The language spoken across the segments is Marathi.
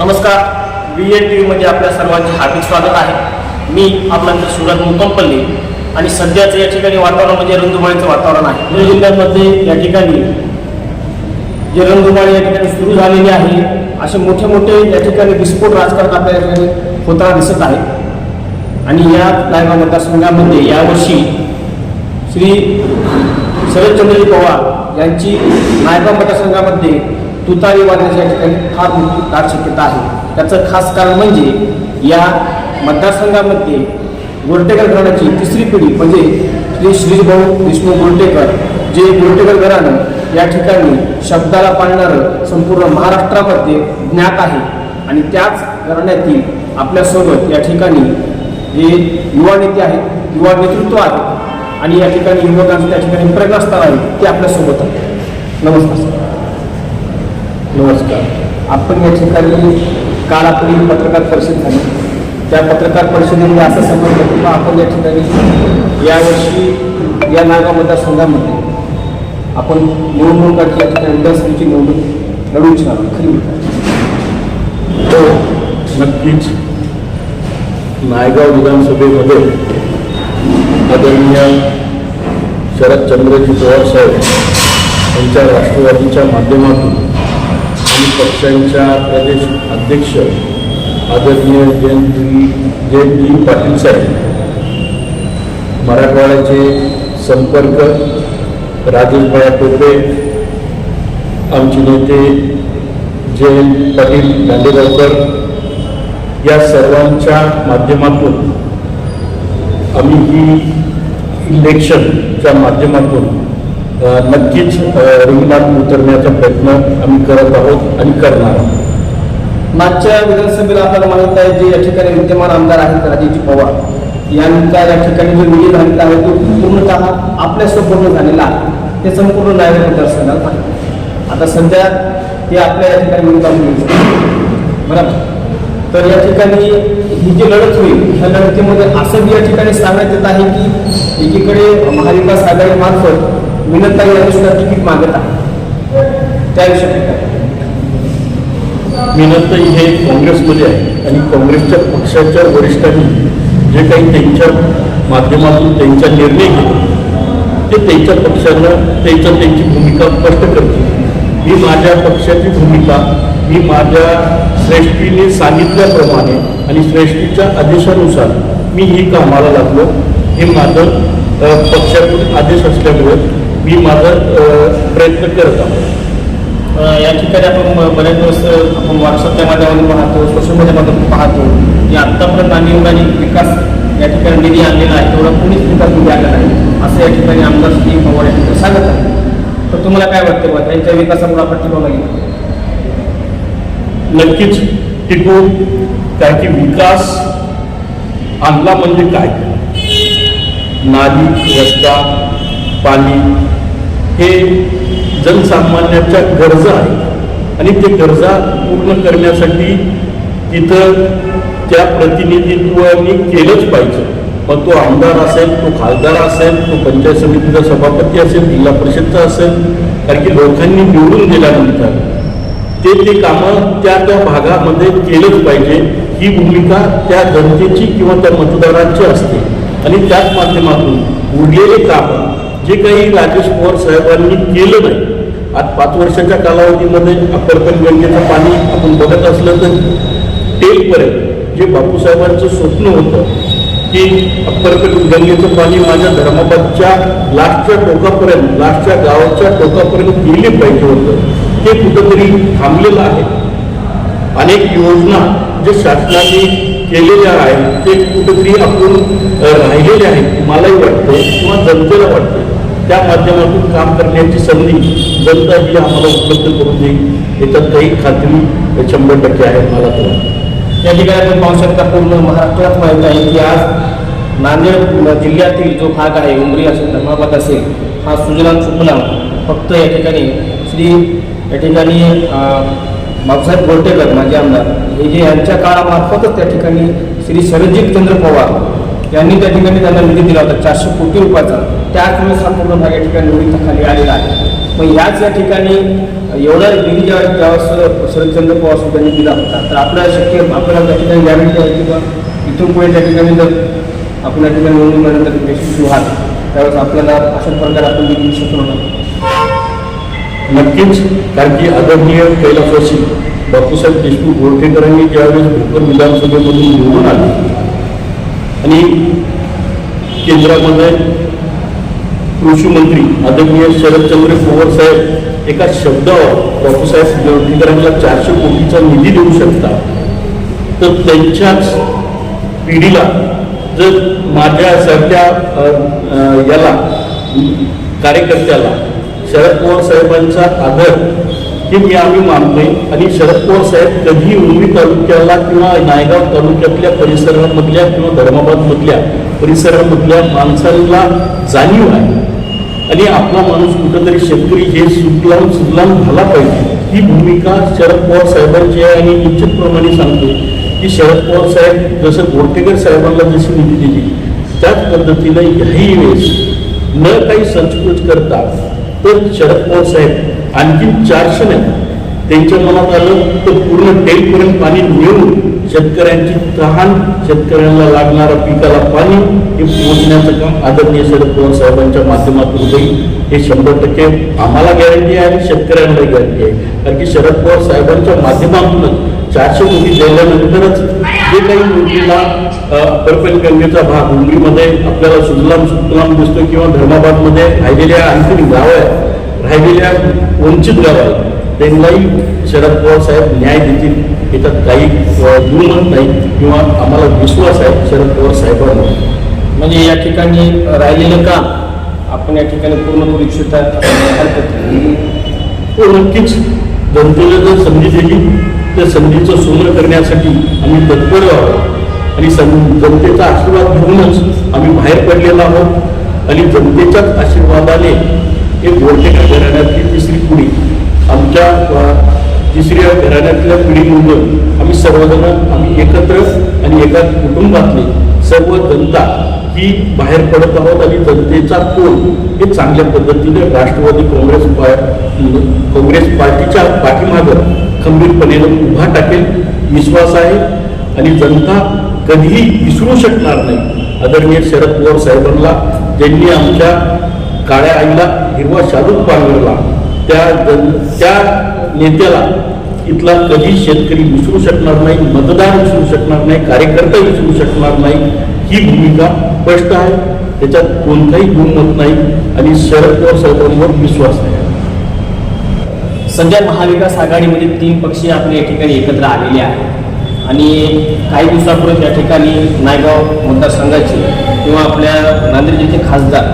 नमस्कार. व्ही एन टी व्हीमध्ये आपल्या सर्वांचे हार्दिक स्वागत आहे. मी आपला मित्र सुरज मुकंपल्ली आणि सध्याचं या ठिकाणी वातावरण म्हणजे रंगुमाळीचं वातावरण आहे. पुणे जिल्ह्यामध्ये या ठिकाणी जे रंगुमाळी या ठिकाणी सुरू झालेली आहे असे मोठे मोठे या ठिकाणी विस्फोट राजकारण आपल्या या ठिकाणी होताना दिसत आहे. आणि या लायबा मतदारसंघामध्ये यावर्षी श्री शरदचंद्रजी पवार यांची नायबा मतदारसंघामध्ये तुतारी वाजण्याच्या ठिकाणी फार मोठी दाट शक्यता आहे. त्याचं खास कारण म्हणजे या मतदारसंघामध्ये गोरटेकर घराण्याची तिसरी पिढी म्हणजे श्री श्रीभाऊ विष्णू गोरटेकर जे गोरटेकर घराणं या ठिकाणी शब्दाला पाळणारं संपूर्ण महाराष्ट्रामध्ये ज्ञात आहे. आणि त्याच घराण्यातील आपल्यासोबत या ठिकाणी जे युवा नेते आहेत युवा नेतृत्व आहे आणि या ठिकाणी युवकांचं त्या ठिकाणी प्रेरणास्थान आहे ते आपल्यासोबत आहे नमस्कार सर. नमस्कार. आपण या ठिकाणी काल आपली पत्रकार परिषद झाली. त्या पत्रकार परिषदेमध्ये असं समजलं की आपण या ठिकाणी यावर्षी या नागा मतदारसंघामध्ये आपण निवडणुकाची या ठिकाणी विधानसभेची निवडणूक लढू इच्छिणार खरी हो नक्कीच. नायगाव विधानसभेमध्ये आदरणीय शरदचंद्रजी पवार साहेब यांच्या राष्ट्रवादीच्या माध्यमातून आणि पक्षांच्या प्रदेश अध्यक्ष आदरणीय जयंती जयंती पाटील साहेब मराठवाड्याचे संपर्क राजेशभाई टोपे आमचे नेते जयंत पाटील दांडेगावकर या सर्वांच्या माध्यमातून आम्ही ही इलेक्शनच्या माध्यमातून नक्कीच अ, उतरण्याचा प्रयत्न आम्ही करत आहोत आणि करणार आहोत. मागच्या विधानसभेला आपल्याला माहीत आहे जे या ठिकाणी विद्यमान आमदार आहेत राजेजी पवार. यांचा या ठिकाणी जो विजय झालेला आहे तो पूर्णतः आपल्यासोबत झालेला आहे. ते संपूर्ण न्यायालय दर्शनात आहे आता सध्या ते आपल्या या ठिकाणी विरोधात बरोबर? तर या ठिकाणी ही जी लढत होईल ह्या लढतीमध्ये असं बी या ठिकाणी सांगण्यात येत आहे की एकीकडे महाविकास आघाडी मार्फत विनंताई यांनी सुद्धा तिकीट मागत आहे. त्याविषयी काय? मीनंतर हे काँग्रेसमध्ये आहे आणि काँग्रेसच्या पक्षाच्या वरिष्ठांनी जे काही त्यांच्या माध्यमातून त्यांचा निर्णय घेतो ते त्यांच्या पक्षाला त्यांच्या त्यांची भूमिका स्पष्ट करते ही माझ्या पक्षाची भूमिका मी माझ्या श्रेष्ठीने सांगितल्याप्रमाणे आणि श्रेष्ठीच्या आदेशानुसार मी ही कामाला लागलो. हे माझं अ, पक्षातून आदेश असल्यामुळे मी माझा प्रयत्न करत आहोत. या ठिकाणी आपण ब- बरेच दिवस आपण व्हॉट्सअपच्या माध्यमातून पाहतो सोशल मीडियामधून पाहतो. की आत्तापर्यंत आम्ही विकास या ठिकाणी निधी आणलेला आहे तेवढा कुणीच विकास निधी आणलेला आहे असं या ठिकाणी आमदार श्री पवार या ठिकाणी सांगत आहे तर तुम्हाला काय वाटतं बा त्यांच्या विकासामुळे आपण टिकावं लागेल नक्कीच टिकू. काय की विकास आणला म्हणजे काय? नाली रस्ता पाणी हे जनसामान्याच्या गरजा आहेत. आणि ते गरजा पूर्ण करण्यासाठी तिथं त्या प्रतिनिधित्वाने केलंच पाहिजे. मग तो आमदार असेल तो खासदार असेल तो पंचायत समितीचा सभापती असेल जिल्हा परिषदचा असेल कारण की लोकांनी निवडून दिल्यानंतर ते ते कामं त्या त्या भागामध्ये केलंच पाहिजे. ही भूमिका त्या जनतेची किंवा त्या मतदारांची असते. आणि त्याच माध्यमातून उरलेले कामं जे काही राजेश पवार साहेबांनी केलं नाही आज पाच वर्षाच्या कालावधीमध्ये अप्परपण गंगेचं पाणी आपण बघत असलं तर टेलपर्यंत जे बापूसाहेबांचं स्वप्न होतं की अप्परपण गंगेचं पाणी माझ्या धर्माबादच्या लास्टच्या टोकापर्यंत लास्टच्या गावाच्या टोकापर्यंत गेले पाहिजे होतं ते कुठंतरी थांबलेलं आहे. अनेक योजना जे शासनाने केलेल्या आहेत ते कुठंतरी आपण राहिलेले आहेत मलाही वाटतं किंवा जनतेला वाटतं त्या माध्यमातून काम करण्याची संधी जनता ही आम्हाला उपलब्ध करून देईल याच्यात काही खात्री शंभर टक्के आहे मला तर या ठिकाणी आपण पाहू शकता पूर्ण महाराष्ट्रात माहिती आहे की आज नांदेड जिल्ह्यातील जो भाग आहे उमरी असेल धर्माबाद असेल हा सुजलाम सुफलाम फक्त या ठिकाणी श्री या ठिकाणी बाबासाहेब गोरटेकर माजी आमदार हे जे यांच्या काळामार्फतच त्या ठिकाणी श्री शरदजीत चंद्र पवार यांनी त्या ठिकाणी त्यांना निधी दिला होता. चारशे कोटी रुपयाचा. त्याच वेळेस हा पूर्ण भाग या ठिकाणी निवडीखाली आलेला आहे. मग ह्याच या ठिकाणी एवढा निधी ज्या ज्यावेळेस शरदचंद्र पवार साहेब दिला होता तर आपल्याला शक्य आपल्याला त्या ठिकाणी गॅरंटी आहे की बा इथून पुढे त्या ठिकाणी जर आपण या ठिकाणी निवडणुकीनंतर यशस्वी व्हाल त्यावेळेस आपल्याला अशा प्रकारे आपण निधी देऊ शकलो नक्कीच. कारण की आदरणीय कैलासवासी बापूसाहेब देशमुख गोरखेकरांनी ज्यावेळेस भोकर विधानसभेमधून निवडून आले आणि केंद्रामध्ये कृषी मंत्री आदरणीय शरदचंद्र पवार साहेब एका शब्दावर बापूसाहेब गोरठेकरांना चारशे कोटीचा निधी देऊ शकतात. तर त्यांच्याच पिढीला जर माझ्यासारख्या याला कार्यकर्त्याला शरद पवार साहेबांचा आदर हे मी आम्ही मानतोय. आणि शरद पवार साहेब कधी उर्वी तालुक्याला किंवा नायगाव तालुक्यातल्या परिसरामधल्या किंवा धर्माबादमधल्या परिसरामधल्या माणसांना जाणीव आहे. आणि आपला माणूस कुठंतरी शेतकरी हे सुजलाम सुटलाम झाला पाहिजे. ही भूमिका शरद पवार साहेबांची आहे आणि निश्चितप्रमाणे सांगतो की शरद पवार साहेब जसं गोरठेकर साहेबांना जशी निधी दिली त्याच पद्धतीनं ह्याही वेळेस न काही संस्कृत करता तर शरद पवार साहेब आणखी चारशे नाही. त्यांच्या मनात आलं तर पूर्ण टेलपर्यंत पाणी नेऊन शेतकऱ्यांची तहान शेतकऱ्यांना लागणारा पिकाला पाणी हे पोहोचण्याचं काम आदरणीय शरद पवार साहेबांच्या माध्यमातून होईल. हे शंभर टक्के आम्हाला गॅरंटी आहे आणि शेतकऱ्यांना गॅरंटी आहे. कारण की शरद पवार साहेबांच्या माध्यमातूनच चारशे कोटी दिल्यानंतरच जे काही मुलीला परफेक्ट गंगेचा भाग मुंबईमध्ये आपल्याला सुजलाम सुतलाम दिसतो किंवा धर्माबादमध्ये राहिलेल्या आणखी गाव आहे राहिलेल्या वंचित आहेत त्यांनाही शरद पवार साहेब न्याय देतील याच्यात काही दुमत नाही किंवा आम्हाला विश्वास आहे शरद पवार साहेबांवर. म्हणजे या ठिकाणी राहिलेलं काम आपण या ठिकाणी पूर्ण करू इच्छित. तो नक्कीच. जनतेला जर संधी दिली त्या संधीचं सोनं करण्यासाठी आम्ही तत्पर आहोत. आणि जनतेचा आशीर्वाद घेऊनच आम्ही बाहेर पडलेलो आहोत. आणि जनतेच्याच आशीर्वादाने हे गोरटेकर घराण्यातली तिसरी पिढी आमच्या तिसऱ्या घराण्यातल्या पिढीमधून आम्ही सर्वजण आम्ही एकत्र आणि एका कुटुंबातली सर्व जनता ही बाहेर पडत आहोत आणि जनतेचा कोण हे चांगल्या पद्धतीने राष्ट्रवादी काँग्रेस पा- काँग्रेस पार्टीच्या पाठीमागं खंबीरपणे उभा टाकेल विश्वास आहे आणि जनता कधीही विसरू शकणार नाही. आदरणीय शरद पवार साहेबांना त्यांनी आमच्या काळ्या आईला हिरवा शालूक पांघरला त्या त्या नेत्याला इथला कधी शेतकरी विसरू शकणार नाही मतदार विसरू शकणार नाही कार्यकर्ता विसरू शकणार नाही ही भूमिका स्पष्ट आहे. त्याच्यात कोणताही दुमत नाही आणि शरद पवार साहेबांवर विश्वास आहे सध्या महाविकास आघाडीमध्ये तीन पक्ष आपले या ठिकाणी एकत्र आलेले आहेत. आणि काही दिवसापूर्वी या ठिकाणी नायगाव मतदारसंघाचे किंवा आपल्या नांदेड जिथे खासदार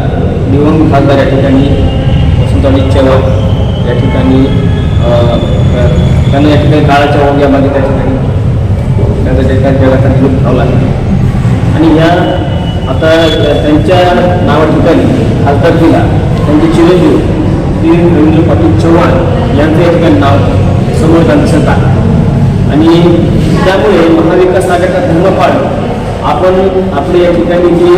दिवंगत खासदार या ठिकाणी वसंतराव चव्हाण या ठिकाणी त्यांना या ठिकाणी काळाच्या ओघ्यामध्ये त्या ठिकाणी त्यांचा त्या जगाचा निरोप ठेवला आणि ह्या आता त्यांच्या नावाठिकाणी खासदारकीला त्यांचे चिरंजीव श्री रवींद्र पाटील चव्हाण यांचं या ठिकाणी नाव समोर येताना दिसत आहे. आणि त्यामुळे महाविकास आघाडीचा धर्मपाळ आपण आपले या ठिकाणी जे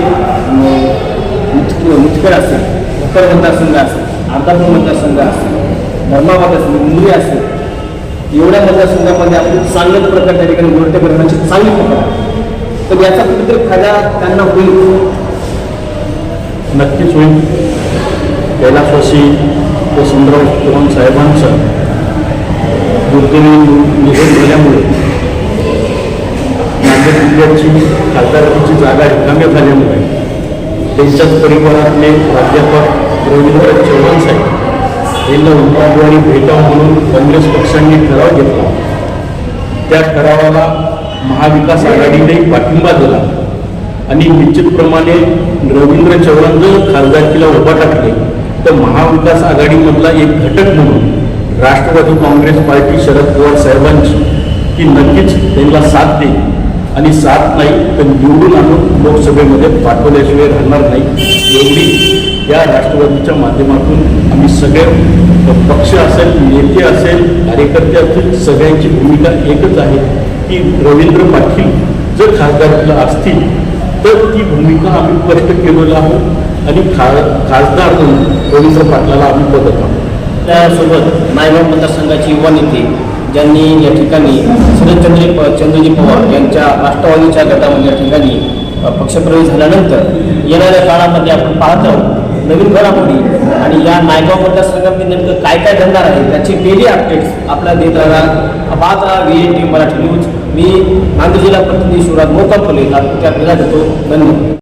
मुचक मुचकड असेल उत्तर मतदारसंघ असेल अर्धापूर मतदारसंघ असेल धर्माबाद असेल मुंबई असेल एवढ्या मतदारसंघामध्ये आपण चांगल्याच प्रकार त्या ठिकाणी गोरटे करण्याची चांगली प्रकार आहे. तर याचा कुठेतरी फायदा त्यांना होईल नक्कीच होईल कैलासवासी वसंतराव चव्हाण साहेबांचं दुर्दैवी निधन झाल्यामुळे नांदेड जिल्ह्याची खासदारकीची जागा रिकाम्या झाल्यामुळे त्यांच्याच परिवारातले प्राध्यापक रवींद्र चव्हाण साहेब यांना उमेदवारी भेटावं म्हणून काँग्रेस पक्षांनी ठराव घेतला. त्या ठरावाला महाविकास आघाडीने पाठिंबा दिला. आणि निश्चितप्रमाणे रवींद्र चव्हाण जर खासदारकीला उभा टाकले तर महाविकास आघाडीमधला एक घटक म्हणून राष्ट्रवादी काँग्रेस पार्टी शरद पवार साहेबांची की नक्कीच त्यांना साथ देईल. आणि साथ नाही तर निवडून आणून लोकसभेमध्ये पाठवल्याशिवाय राहणार नाही एवढी या राष्ट्रवादीच्या माध्यमातून आम्ही सगळे पक्ष असेल नेते असेल कार्यकर्ते असतील सगळ्यांची भूमिका एकच आहे की रवींद्र पाटील जर खासदारकीला असतील तर ती भूमिका आम्ही स्पष्ट केलेलं आहोत आणि खा खासदार म्हणून रवींद्र पाटलाला आम्ही बदलत आहोत. आपल्यासोबत नायगाव मतदारसंघाची युवा नेते ज्यांनी या ठिकाणी शरदचंद्र प चंद्रजी पवार यांच्या राष्ट्रवादीच्या गटामध्ये या ठिकाणी पक्षप्रवेश झाल्यानंतर येणाऱ्या काळामध्ये आपण पाहत आहोत नवीन घडामोडी आणि या नायगाव मतदारसंघामध्ये नेमकं काय काय घडणार आहे त्याची डेली अपडेट्स आपल्याला देत राहणार पाहत राहा V N T Marathi news मी नांदेड जिल्हा प्रतिनिधी शिवराज मोकापले तालुक्यात देतो धन्यवाद.